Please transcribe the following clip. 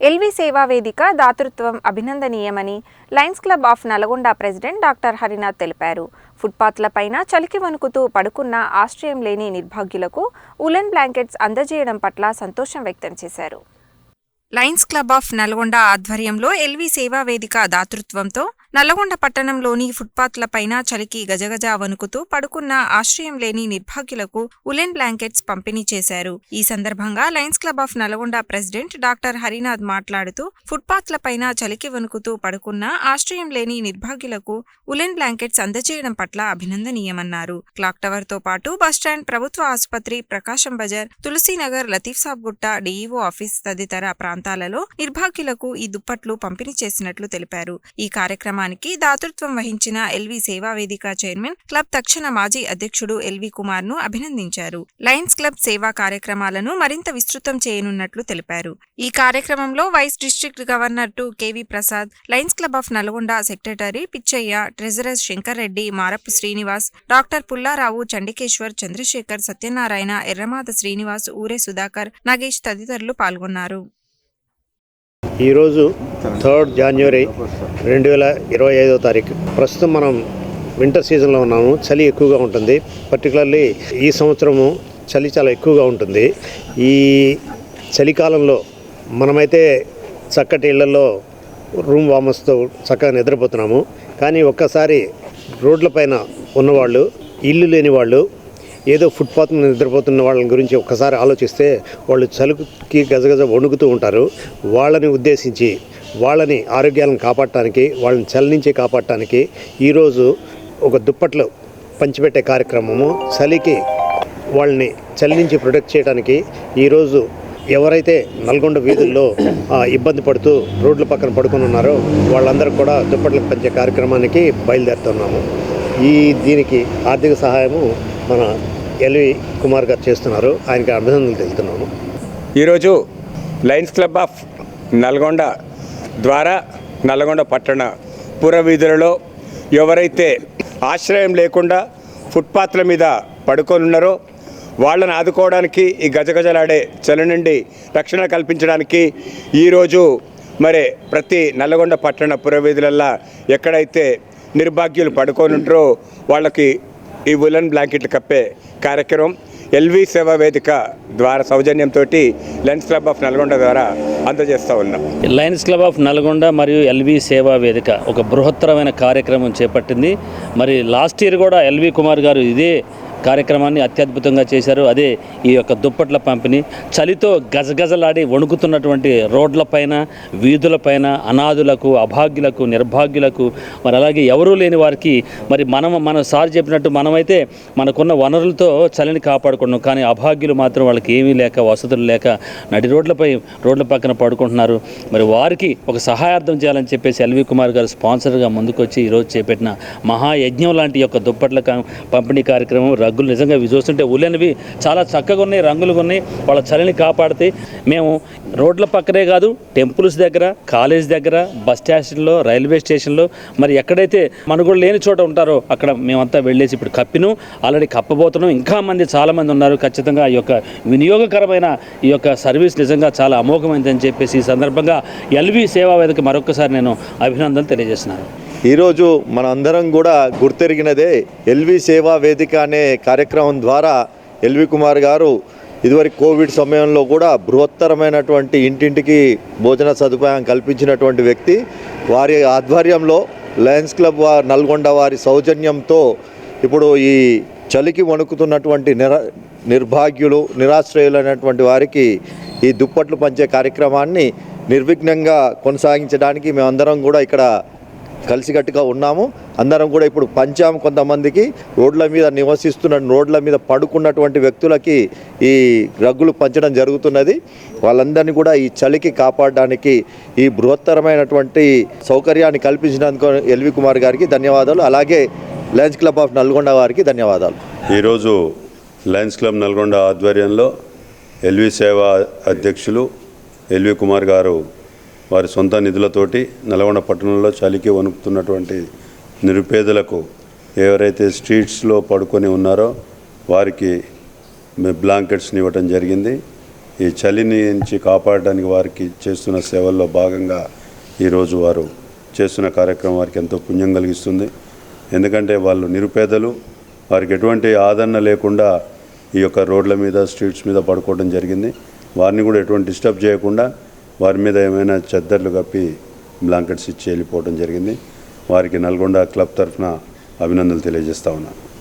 LV సేవా వేదిక దాతృత్వం అభినందనీయమని Lions Club of Nalgonda president doctor Harinath తెలిపారు. ఫుట్పాత్లపైన చలికి వణుకుతూ పడుకున్న ఆశ్రయం లేని నిర్భాగ్యులకు ఉలెన్ బ్లాంకెట్స్ అందజేయడం పట్ల సంతోషం వ్యక్తం చేశారు. లయన్స్ క్లబ్ ఆఫ్ నల్గొండ ఆధ్వర్యంలో ఎల్వి సేవా వేదిక దాతృత్వంతో నల్లగొండ పట్టణంలోని ఫుట్పాత్లపైన చలికి గజగజ వణుకుతూ పడుకున్న ఆశ్రయం లేని నిర్భాగ్యులకు ఉలెన్ బ్లాంకెట్స్ పంపిణీ చేశారు. ఈ సందర్భంగా Lions Club of Nalgonda president doctor Harinath మాట్లాడుతూ ఫుట్పాత్లపైన చలికి వణుకుతూ పడుకున్న ఆశ్రయం లేని నిర్భాగ్యులకు ఉలెన్ బ్లాంకెట్స్ అందజేయడం పట్ల అభినందనీయమన్నారు. క్లాక్ టవర్తో పాటు బస్టాండ్ ప్రభుత్వ ఆసుపత్రి ప్రకాశం బజార్ తులసీనగర్ లతీఫ్ సాబ్ గుట్ట డిఈఓ ఆఫీస్ తదితర ప్రాంతాలలో నిర్భాగ్యులకు ఈ దుప్పట్లు పంపిణీ చేసినట్లు తెలిపారు. ఈ కార్యక్రమం కార్యక్రమానికి దాతృత్వం వహించిన ఎల్వి సేవా వేదిక చైర్మన్ క్లబ్ తక్షణ మాజీ అధ్యక్షుడు ఎల్వి కుమార్ను అభినందించారు. లయన్స్ క్లబ్ సేవా కార్యక్రమాలను మరింత విస్తృతం చేయనున్నట్లు తెలిపారు. ఈ కార్యక్రమంలో vice district governor two K V Prasad Lions Club of Nalgonda secretary Pichaiah treasurer Shankar Reddy Marapu Srinivas doctor Pullarao Chandikeshwar Chandrashekar Satyanarayana Erramatha Srinivas Oore Sudhakar Nagesh తదితరులు పాల్గొన్నారు. ఈరోజు థర్డ్ జనవరి రెండు వేల ఇరవై ఐదో తారీఖు. ప్రస్తుతం మనం వింటర్ సీజన్లో ఉన్నాము. చలి ఎక్కువగా ఉంటుంది. పర్టికులర్లీ ఈ సంవత్సరము చలి చాలా ఎక్కువగా ఉంటుంది. ఈ చలికాలంలో మనమైతే చక్కటి ఇళ్ళలో రూమ్ వామస్తో చక్కగా నిద్రపోతున్నాము. కానీ ఒక్కసారి రోడ్లపైన ఉన్నవాళ్ళు ఇల్లు లేని వాళ్ళు ఏదో ఫుట్పాత్ నిద్రపోతున్న వాళ్ళ గురించి ఒక్కసారి ఆలోచిస్తే వాళ్ళు చలుకి గజగజ వణుకుతూ ఉంటారు. వాళ్ళని ఉద్దేశించి వాళ్ళని ఆరోగ్యాలను కాపాడటానికి వాళ్ళని చలి నుంచి కాపాడటానికి ఈరోజు ఒక దుప్పట్లు పంచిపెట్టే కార్యక్రమము. చలికి వాళ్ళని చలి నుంచి ప్రొటెక్ట్ చేయడానికి ఈరోజు ఎవరైతే నల్గొండ వీధుల్లో ఇబ్బంది పడుతూ రోడ్ల పక్కన పడుకొని ఉన్నారో వాళ్ళందరూ కూడా దుప్పట్లకు పంచే కార్యక్రమానికి బయలుదేరుతున్నాము. ఈ దీనికి ఆర్థిక సహాయము మన ఎల్వి కుమార్ గారు చేస్తున్నారు. ఆయనకి అభినందనలు తెలుపుతున్నాము ఈరోజు లయన్స్ క్లబ్ ఆఫ్ నల్గొండ ద్వారా నల్గొండ పట్టణ పురవీధులలో ఎవరైతే ఆశ్రయం లేకుండా ఫుట్పాత్ల మీద పడుకొని ఉన్నారో వాళ్ళని ఆదుకోవడానికి ఈ గజగజలాడే చలి నుండి రక్షణ కల్పించడానికి ఈరోజు మరి ప్రతి నల్లగొండ పట్టణ పురవీధులల్లో ఎక్కడైతే నిర్భాగ్యులు పడుకొని ఉంటారో వాళ్ళకి ఈ ఉలన్ బ్లాంకెట్లు కప్పే కార్యక్రమం ఎల్వి సేవా వేదిక ద్వారా సౌజన్యంతో లయన్స్ క్లబ్ ఆఫ్ నల్గొండ ద్వారా అందజేస్తూ ఉన్నాం. లయన్స్ క్లబ్ ఆఫ్ నల్గొండ మరియు ఎల్వి సేవా వేదిక ఒక బృహత్తరమైన కార్యక్రమం చేపట్టింది. మరి లాస్ట్ ఇయర్ కూడా ఎల్వి కుమార్ గారు ఇదే కార్యక్రమాన్ని అత్యద్భుతంగా చేశారు. అదే ఈ యొక్క దుప్పట్ల పంపిణీ. చలితో గజగజలాడి వణుకుతున్నటువంటి రోడ్లపైన వీధులపైన అనాథులకు అభాగ్యులకు నిర్భాగ్యులకు మరి అలాగే ఎవరూ లేని వారికి మరి మనం మన సార్ చెప్పినట్టు మనమైతే మనకున్న వనరులతో చలిని కాపాడుకున్నాం కానీ అభాగ్యులు మాత్రం వాళ్ళకి ఏమీ లేక వసతులు లేక నడి రోడ్లపై రోడ్ల పక్కన పడుకుంటున్నారు. మరి వారికి ఒక సహాయార్థం చేయాలని చెప్పేసి ఎల్వి కుమార్ గారు స్పాన్సర్గా ముందుకొచ్చి ఈరోజు చేపట్టిన మహాయజ్ఞం లాంటి యొక్క దుప్పట్ల పంపిణీ కార్యక్రమం రగ్గులు నిజంగా ఇవి చూస్తుంటే ఉలెనివి చాలా చక్కగా ఉన్నాయి రంగులుగా ఉన్నాయి. వాళ్ళ చలిని కాపాడితే మేము రోడ్ల పక్కనే కాదు టెంపుల్స్ దగ్గర కాలేజ్ దగ్గర బస్ స్టేషన్లో రైల్వే స్టేషన్లో మరి ఎక్కడైతే మనుగోడు లేని చోట ఉంటారో అక్కడ మేమంతా వెళ్ళేసి ఇప్పుడు కప్పిను ఆల్రెడీ కప్పబోతున్నాం. ఇంకా మంది చాలామంది ఉన్నారు. ఖచ్చితంగా ఈ యొక్క వినియోగకరమైన ఈ యొక్క సర్వీస్ నిజంగా చాలా అమోఘమైందని చెప్పేసి ఈ సందర్భంగా ఎల్వి సేవా వేదిక మరొకసారి నేను అభినందనలు తెలియజేస్తున్నాను. ఈరోజు మన అందరం కూడా గుర్తెరిగినదే ఎల్వి సేవా వేదిక అనే కార్యక్రమం ద్వారా ఎల్వి కుమార్ గారు ఇదివరకు కోవిడ్ సమయంలో కూడా బృహత్తరమైనటువంటి ఇంటింటికి భోజన సదుపాయం కల్పించినటువంటి వ్యక్తి. వారి ఆధ్వర్యంలో లయన్స్ క్లబ్ వారి నల్గొండ వారి సౌజన్యంతో ఇప్పుడు ఈ చలికి వణుకుతున్నటువంటి నిర నిర్భాగ్యులు నిరాశ్రయులైనటువంటి వారికి ఈ దుప్పట్లు పంచే కార్యక్రమాన్ని నిర్విఘ్నంగా కొనసాగించడానికి మేమందరం కూడా ఇక్కడ కలిసికట్టుగా ఉన్నాము. అందరం కూడా ఇప్పుడు పంచాం కొంతమందికి. రోడ్ల మీద నివసిస్తున్న రోడ్ల మీద పడుకున్నటువంటి వ్యక్తులకి ఈ రగ్గులు పంచడం జరుగుతున్నది. వాళ్ళందరినీ కూడా ఈ చలికి కాపాడడానికి ఈ బృహత్తరమైనటువంటి సౌకర్యాన్ని కల్పించినందుకు ఎల్వి కుమార్ గారికి ధన్యవాదాలు. అలాగే లయన్స్ క్లబ్ ఆఫ్ నల్గొండ వారికి ధన్యవాదాలు. ఈరోజు లయన్స్ క్లబ్ నల్గొండ ఆధ్వర్యంలో ఎల్వి సేవ అధ్యక్షులు ఎల్వి కుమార్ గారు వారి సొంత నిధులతోటి నల్గొండ పట్టణంలో చలికి వణుకుతున్నటువంటి నిరుపేదలకు ఎవరైతే స్ట్రీట్స్లో పడుకొని ఉన్నారో వారికి బ్లాంకెట్స్ని ఇవ్వటం జరిగింది. ఈ చలిని నుంచి కాపాడడానికి వారికి చేస్తున్న సేవల్లో భాగంగా ఈరోజు వారు చేస్తున్న కార్యక్రమం వారికి ఎంతో పుణ్యం కలిగిస్తుంది. ఎందుకంటే వాళ్ళు నిరుపేదలు వారికి ఎటువంటి ఆదరణ లేకుండా ఈ యొక్క రోడ్ల మీద స్ట్రీట్స్ మీద పడుకోవడం జరిగింది. వారిని కూడా ఎటువంటి డిస్టర్బ్ చేయకుండా వారి మీద ఏమైనా చెద్దర్లు కప్పి బ్లాంకెట్స్ ఇచ్చి వెళ్ళిపోవడం జరిగింది. వారికి నల్గొండ క్లబ్ తరఫున అభినందనలు తెలియజేస్తా ఉన్నాను.